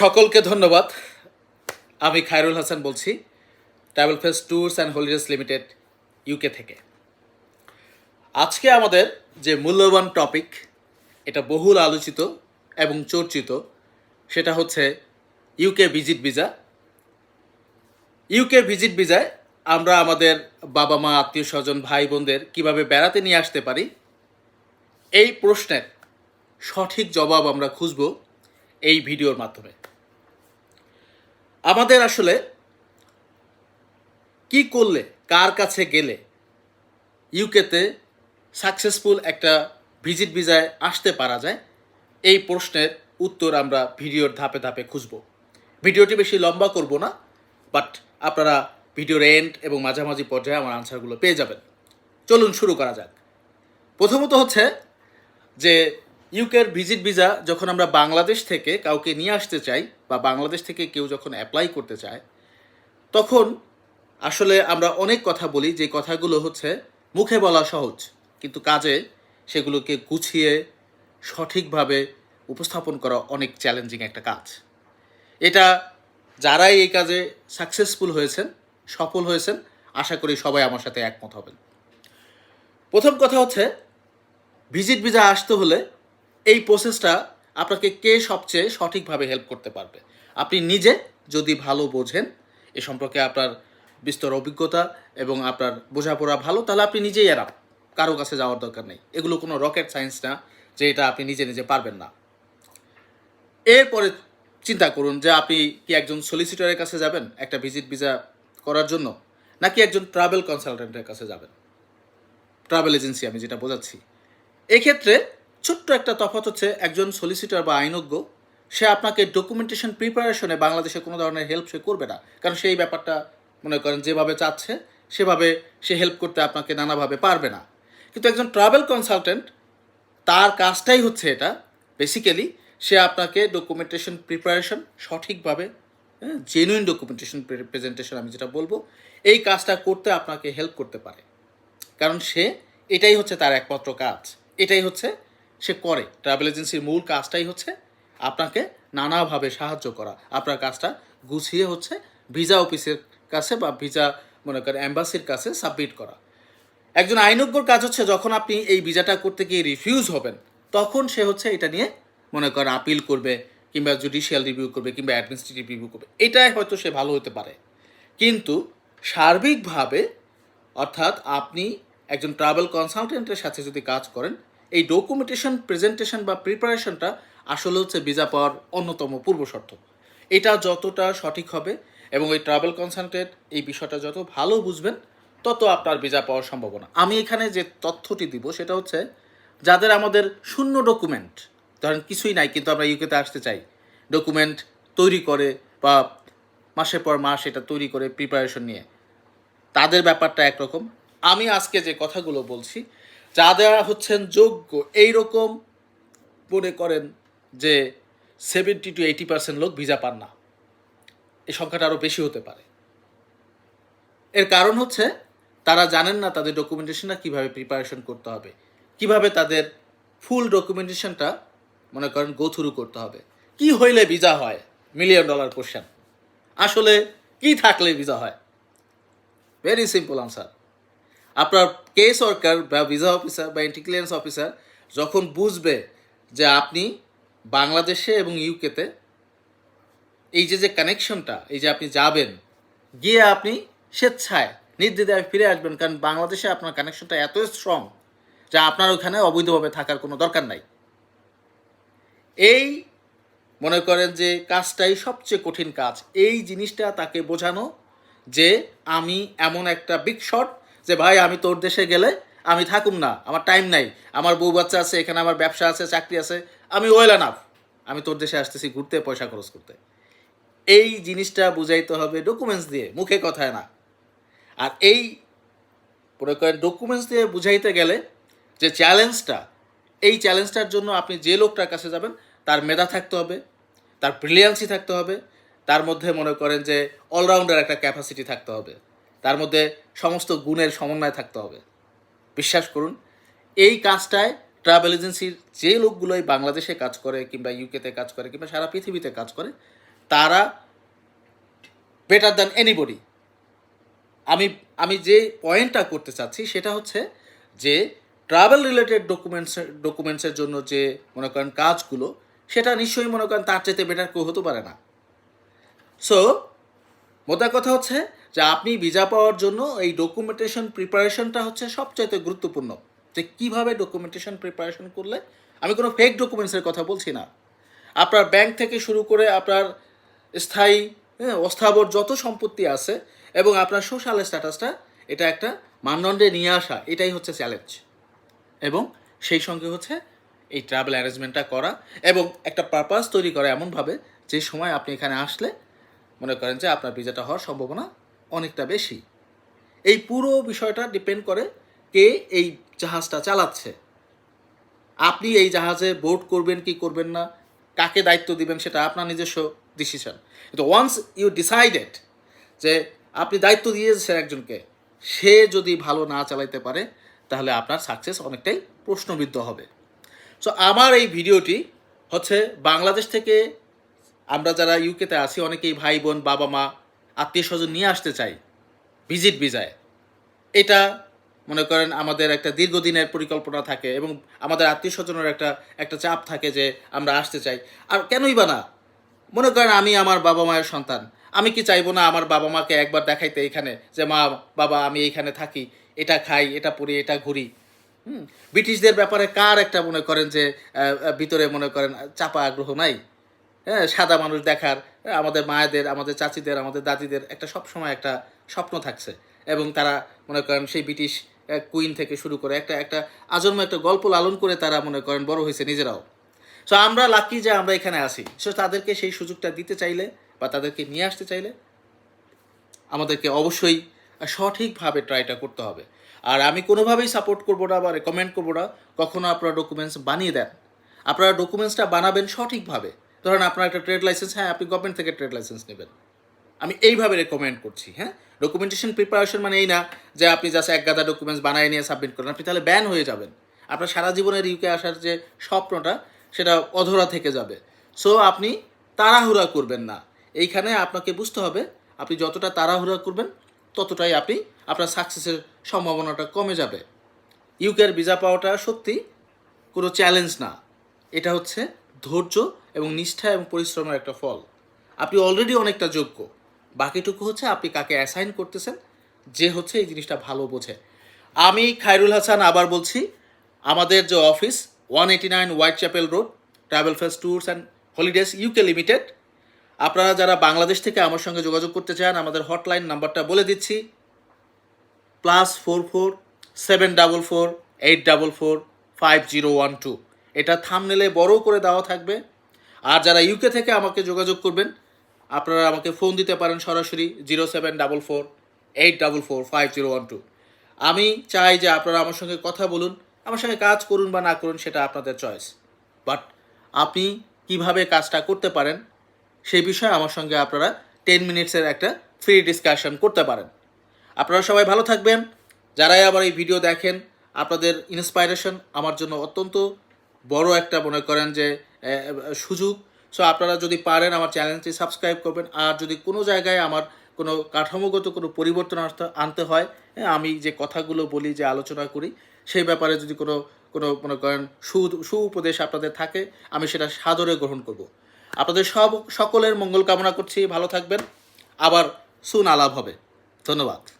সকলকে ধন্যবাদ। আমি খায়রুল হাসান বলছি travel face tours and holidays limited UK থেকে। আজকে আমাদের যে মূল্যবান টপিক এটা বহুল আলোচিত এবং চর্চিত, সেটা হচ্ছে UK visit visa UK visit ভিসায় আমরা আমাদের বাবা মা, আত্মীয় স্বজন, ভাই বোনদের কীভাবে বেড়াতে নিয়ে আসতে পারি, এই প্রশ্নের সঠিক জবাব আমরা খুঁজব এই ভিডিওর মাধ্যমে। আমাদের আসলে কি করলে, কার কাছে গেলে ইউকেতে সাকসেসফুল একটা ভিজিট ভিসায় আসতে পারা যায়? এই প্রশ্নের উত্তর আমরা ভিডিওর ধাপে ধাপে খুঁজব। ভিডিওটি বেশি লম্বা করব না বাট আপনারা ভিডিওর এন্ড এবং মাঝামাঝি পর্যায়ে আমার আনসারগুলো পেয়ে যাবেন। চলুন শুরু করা যাক। প্রথমত হচ্ছে যে ইউকের ভিজিট ভিসা যখন আমরা বাংলাদেশ থেকে কাউকে নিয়ে আসতে চাই বা বাংলাদেশ থেকে কেউ যখন অ্যাপ্লাই করতে চায়, তখন আসলে আমরা অনেক কথা বলি যে কথাগুলো হচ্ছে মুখে বলা সহজ, কিন্তু কাজে সেগুলোকে গুছিয়ে সঠিকভাবে উপস্থাপন করা অনেক চ্যালেঞ্জিং একটা কাজ। এটা যারাই এই কাজে সাকসেসফুল হয়েছেন, সফল হয়েছেন, আশা করি সবাই আমার সাথে একমত হবেন। প্রথম কথা হচ্ছে ভিজিট ভিসা আসতে হলে এই প্রসেসটা আপনাকে কে সবচেয়ে সঠিকভাবে হেল্প করতে পারবে? আপনি নিজে যদি ভালো বোঝেন, এ সম্পর্কে আপনার বিস্তর অভিজ্ঞতা এবং আপনার বোঝাপড়া ভালো, তাহলে আপনি নিজেই এরাম কারও কাছে যাওয়ার দরকার নেই। এগুলো কোনো রকেট সায়েন্স না, যে এটা আপনি নিজে নিজে পারবেন না। এরপরে চিন্তা করুন যে আপনি কি একজন সলিসিটরের কাছে যাবেন একটা ভিজিট ভিসা করার জন্য, নাকি একজন ট্রাভেল কনসালটেন্টের কাছে যাবেন? ট্রাভেল এজেন্সি আমি যেটা বোঝাচ্ছি। এক্ষেত্রে ছোট্ট একটা তফাৎ হচ্ছে একজন সলিসিটর বা আইনজ্ঞ, সে আপনাকে ডকুমেন্টেশন প্রিপারেশনে বাংলাদেশে কোনো ধরনের হেল্প সে করবে না। কারণ সেই ব্যাপারটা মনে করেন যেভাবে চাচ্ছে, সেভাবে সে হেল্প করতে আপনাকে নানাভাবে পারবে না। কিন্তু একজন ট্রাভেল কনসালটেন্ট তার কাজটাই হচ্ছে এটা। বেসিক্যালি সে আপনাকে ডকুমেন্টেশন প্রিপারেশন সঠিকভাবে জেনুইন ডকুমেন্টেশন প্রেজেন্টেশন আমি যেটা বলব, এই কাজটা করতে আপনাকে হেল্প করতে পারে। কারণ সে, এটাই হচ্ছে তার একমাত্র কাজ। এটাই হচ্ছে সে করে। ট্রাভেল এজেন্সির মূল কাজটাই হচ্ছে আপনাকে নানাভাবে সাহায্য করা। আপনার কাজটা গুছিয়ে হচ্ছে ভিসা অফিসের কাছে বা ভিসা, মনে করেন অ্যাম্বাসির কাছে সাবমিট করা। একজন আইনজ্ঞর কাজ হচ্ছে যখন আপনি এই ভিসাটা করতে গিয়ে রিফিউজ হবেন, তখন সে হচ্ছে এটা নিয়ে, মনে করেন, আপিল করবে কিংবা জুডিশিয়াল রিভিউ করবে কিংবা অ্যাডমিনিস্ট্রেটিভ রিভিউ করবে। এটাই হয়তো সে ভালো হতে পারে। কিন্তু সার্বিকভাবে, অর্থাৎ আপনি একজন ট্রাভেল কনসালটেন্টের সাথে যদি কাজ করেন এই ডকুমেন্টেশন প্রেজেন্টেশন বা প্রিপারেশনটা আসলে হচ্ছে ভিসা পাওয়ার অন্যতম পূর্বশর্ত এটা যতটা সঠিক হবে এবং এই ট্রাভেল কনসালটেন্ট এই বিষয়টা যত ভালো বুঝবেন, তত আপনার ভিসা পাওয়ার সম্ভাবনা। আমি এখানে যে তথ্যটি দিব সেটা হচ্ছে, যাদের আমাদের শূন্য ডকুমেন্ট ধরেন কিছুই নাই কিন্তু আমরা ইউকেতে আসতে চাই ডকুমেন্ট তৈরি করে বা মাসের পর মাস এটা তৈরি করে প্রিপারেশন নিয়ে, তাদের ব্যাপারটা একরকম। আমি আজকে যে কথাগুলো বলছি যারা হচ্ছেন যোগ্য এই রকম মনে করেন যে সেভেন্টি টু এইটি পার্সেন্ট লোক ভিসা পান না। এই সংখ্যাটা আরও বেশি হতে পারে। এর কারণ হচ্ছে, তারা জানেন না তাদের ডকুমেন্টেশনটা কীভাবে প্রিপারেশন করতে হবে। কীভাবে তাদের ফুল ডকুমেন্টেশনটা মনে করেন গো থ্রু করতে হবে। কি হইলে ভিসা হয়? মিলিয়ন ডলার কোশ্চেন আসলে কি থাকলে ভিসা হয়? ভেরি সিম্পল আনসার আপনার কেস ওয়ার্কার বা ভিসা অফিসার বা ইন্টিক্লিয়ারেন্স অফিসার যখন বুঝবে যে আপনি বাংলাদেশে এবং ইউকেতে এই যে যে কানেকশনটা এই যে আপনি যাবেন, গিয়ে আপনি স্বেচ্ছায় নির্দ্বিধায় ফিরে আসবেন কারণ বাংলাদেশে আপনার কানেকশনটা এত স্ট্রং যা আপনার ওখানে অবৈধভাবে থাকার কোনো দরকার নাই। এই মনে করেন যে কাজটাই সবচেয়ে কঠিন কাজ। এই জিনিসটা তাকে বোঝানো যে আমি এমন একটা বিগ শট যে, ভাই, আমি তোর দেশে গেলে আমি থাকুম না, আমার টাইম নাই, আমার বউ বাচ্চা আছে, এখানে আমার ব্যবসা আছে, চাকরি আছে, আমি ওয়েল এনাফ আমি তোর দেশে আসতেছি ঘুরতে, পয়সা খরচ করতে। এই জিনিসটা বুঝাইতে হবে ডকুমেন্টস দিয়ে, মুখে কথায় না। আর এই মনে করেন ডকুমেন্টস দিয়ে বুঝাইতে গেলে যে চ্যালেঞ্জটা এই চ্যালেঞ্জটার জন্য আপনি যে লোকটার কাছে যাবেন, তার মেধা থাকতে হবে, তার ব্রিলিয়ান্সি থাকতে হবে, তার মধ্যে মনে করেন যে অলরাউন্ডার একটা ক্যাপাসিটি থাকতে হবে। তার মধ্যে সমস্ত গুণের সমন্বয় থাকতে হবে। বিশ্বাস করুন, এই কাজটায় ট্রাভেল এজেন্সির যে লোকগুলোই বাংলাদেশে কাজ করে কিংবা ইউকেতে কাজ করে কিংবা সারা পৃথিবীতে কাজ করে, তারা বেটার দ্যান এনিবডি আমি আমি যে পয়েন্টটা করতে চাচ্ছি সেটা হচ্ছে যে ট্রাভেল রিলেটেড ডকুমেন্টস ডকুমেন্টসের জন্য যে মনে করেন কাজগুলো, সেটা নিশ্চয়ই মনে করেন তার চাইতে বেটার কেউ হতে পারে না। সো মোদ্দা কথা হচ্ছে যে আপনি ভিসা পাওয়ার জন্য এই ডকুমেন্টেশন প্রিপারেশনটা হচ্ছে সবচাইতে গুরুত্বপূর্ণ। যে কীভাবে ডকুমেন্টেশন প্রিপারেশন করলে আমি কোনো ফেক ডকুমেন্টসের কথা বলছি না। আপনার ব্যাংক থেকে শুরু করে আপনার স্থায়ী হ্যাঁ, অস্থাবর যত সম্পত্তি আছে এবং আপনার সোশ্যাল স্ট্যাটাসটা এটা একটা মানদণ্ডে নিয়ে আসা এটাই হচ্ছে চ্যালেঞ্জ এবং সেই সঙ্গে হচ্ছে এই ট্রাভেল অ্যারেঞ্জমেন্টটা করা এবং একটা পারপাস তৈরি করা এমনভাবে যে সময় আপনি এখানে আসলে মনে করেন যে আপনার ভিসাটা হওয়ার সম্ভাবনা অনেকটা বেশি। এই পুরো বিষয়টা ডিপেন্ড করে কে এই জাহাজটা চালাচ্ছে। আপনি এই জাহাজে বোর্ড করবেন কি করবেন না, কাকে দায়িত্ব দিবেন সেটা আপনার নিজস্ব ডিসিশন কিন্তু ওয়ান্স ইউ ডিসাইডেড যে আপনি দায়িত্ব দিয়েছেন একজনকে, সে যদি ভালো না চালাইতে পারে, তাহলে আপনার সাকসেস অনেকটাই প্রশ্নবিদ্ধ হবে। সো আমার এই ভিডিওটি হচ্ছে বাংলাদেশ থেকে আমরা যারা ইউকেতে আছি, অনেকেই ভাই বোন বাবা মা আত্মীয় স্বজন নিয়ে আসতে চাই। ভিজিট ভিসায়। এটা, মনে করেন, আমাদের একটা দীর্ঘদিনের পরিকল্পনা থাকে এবং আমাদের আত্মীয় স্বজনের একটা একটা চাপ থাকে যে আমরা আসতে চাই। আর কেনই বা না? মনে করেন, আমি আমার বাবা মায়ের সন্তান। আমি কি চাইব না আমার বাবা মাকে একবার দেখাইতে এখানে যে, মা, বাবা, আমি এইখানে থাকি। এটা খাই, এটা পড়ি, এটা ঘুরি। ব্রিটিশদের ব্যাপারে কার একটা মনে করেন যে ভিতরে মনে করেন চাপা আগ্রহ নাই? হ্যাঁ সাদা মানুষ দেখার হ্যাঁ, আমাদের মায়েদের আমাদের চাচিদের আমাদের দাদিদের একটা সবসময় একটা স্বপ্ন থাকছে। এবং তারা মনে করেন সেই ব্রিটিশ কুইন থেকে শুরু করে একটা একটা আজন্ম একটা গল্প লালন করে তারা মনে করেন বড় হয়েছে নিজেরাও। সো আমরা লাকি যে আমরা এখানে আসি সো তাদেরকে সেই সুযোগটা দিতে চাইলে বা তাদেরকে নিয়ে আসতে চাইলে আমাদেরকে অবশ্যই সঠিকভাবে ট্রাইটা করতে হবে। আর আমি কোনোভাবেই সাপোর্ট করব না বা রেকমেন্ড করব না। কখনো আপনারা ডকুমেন্টস বানিয়ে দেন। আপনারা ডকুমেন্টসটা বানাবেন সঠিকভাবে। ধরেন আপনার একটা ট্রেড লাইসেন্স হ্যাঁ আপনি গভর্নমেন্ট থেকে ট্রেড লাইসেন্স নেবেন। আমি এইভাবে রেকমেন্ড করছি হ্যাঁ? ডকুমেন্টেশন প্রিপারেশন মানে এই না যে আপনি জাস্ট এক গাদা ডকুমেন্টস বানায় নিয়ে সাবমিট করেন। আপনি তাহলে ব্যান হয়ে যাবেন। আপনার সারা জীবনের ইউকে আসার যে স্বপ্নটা, সেটা অধরা থেকে যাবে। সো আপনি তাড়াহুড়া করবেন না। এইখানে আপনাকে বুঝতে হবে, আপনি যতটা তাড়াহুড়া করবেন, ততটাই আপনি আপনার সাকসেসের সম্ভাবনাটা কমে যাবে। ইউকের ভিসা পাওয়াটা সত্যি কোনো চ্যালেঞ্জ না। এটা হচ্ছে ধৈর্য এবং নিষ্ঠা এবং পরিশ্রমের একটা ফল। আপনি অলরেডি অনেকটা যোগ্য। বাকিটুকু হচ্ছে আপনি কাকে অ্যাসাইন করতেছেন, যে হচ্ছে এই জিনিসটা ভালো বোঝে। আমি খায়রুল হাসান আবার বলছি, আমাদের যে office one eighty nine Whitechapel road travel face tours and holidays UK limited আপনারা যারা বাংলাদেশ থেকে আমার সঙ্গে যোগাযোগ করতে চান, আমাদের হটলাইন নাম্বারটা বলে দিচ্ছি plus four four seven double four eight double four five zero one two এটা থামনেলে বড় করে দেওয়া থাকবে। আর যারা ইউকে থেকে আমাকে যোগাযোগ করবেন, আপনারা আমাকে ফোন দিতে পারেন সরাসরি zero seven double four eight double four five zero one two আমি চাই যে আপনারা আমার সঙ্গে কথা বলুন, আমার সঙ্গে কাজ করুন বা না করুন, সেটা আপনাদের চয়েস বাট আপনি কীভাবে কাজটা করতে পারেন, সেই বিষয়ে আমার সঙ্গে আপনারা টেন মিনিটসের একটা ফ্রি ডিসকাশন করতে পারেন। আপনারা সবাই ভালো থাকবেন। যারাই আবার এই ভিডিও দেখেন, আপনাদের ইন্সপাইরেশন আমার জন্য অত্যন্ত বড় একটা মনে করেন যে সুযোগ। সো আপনারা যদি পারেন আমার চ্যানেলটি সাবস্ক্রাইব করবেন। আর যদি কোনো জায়গায় আমার কোনো কাঠামোগত কোনো পরিবর্তন আনতে হয় আমি যে কথাগুলো বলি, যে আলোচনা করি, সেই ব্যাপারে যদি কোনো কোনো মনে করেন সু সু উপদেশ আপনাদের থাকে, আমি সেটা সাদরে গ্রহণ করব। আপনাদের সব, সকলের মঙ্গল কামনা করছি। ভালো থাকবেন। আবার সুন আলাপ হবে। ধন্যবাদ।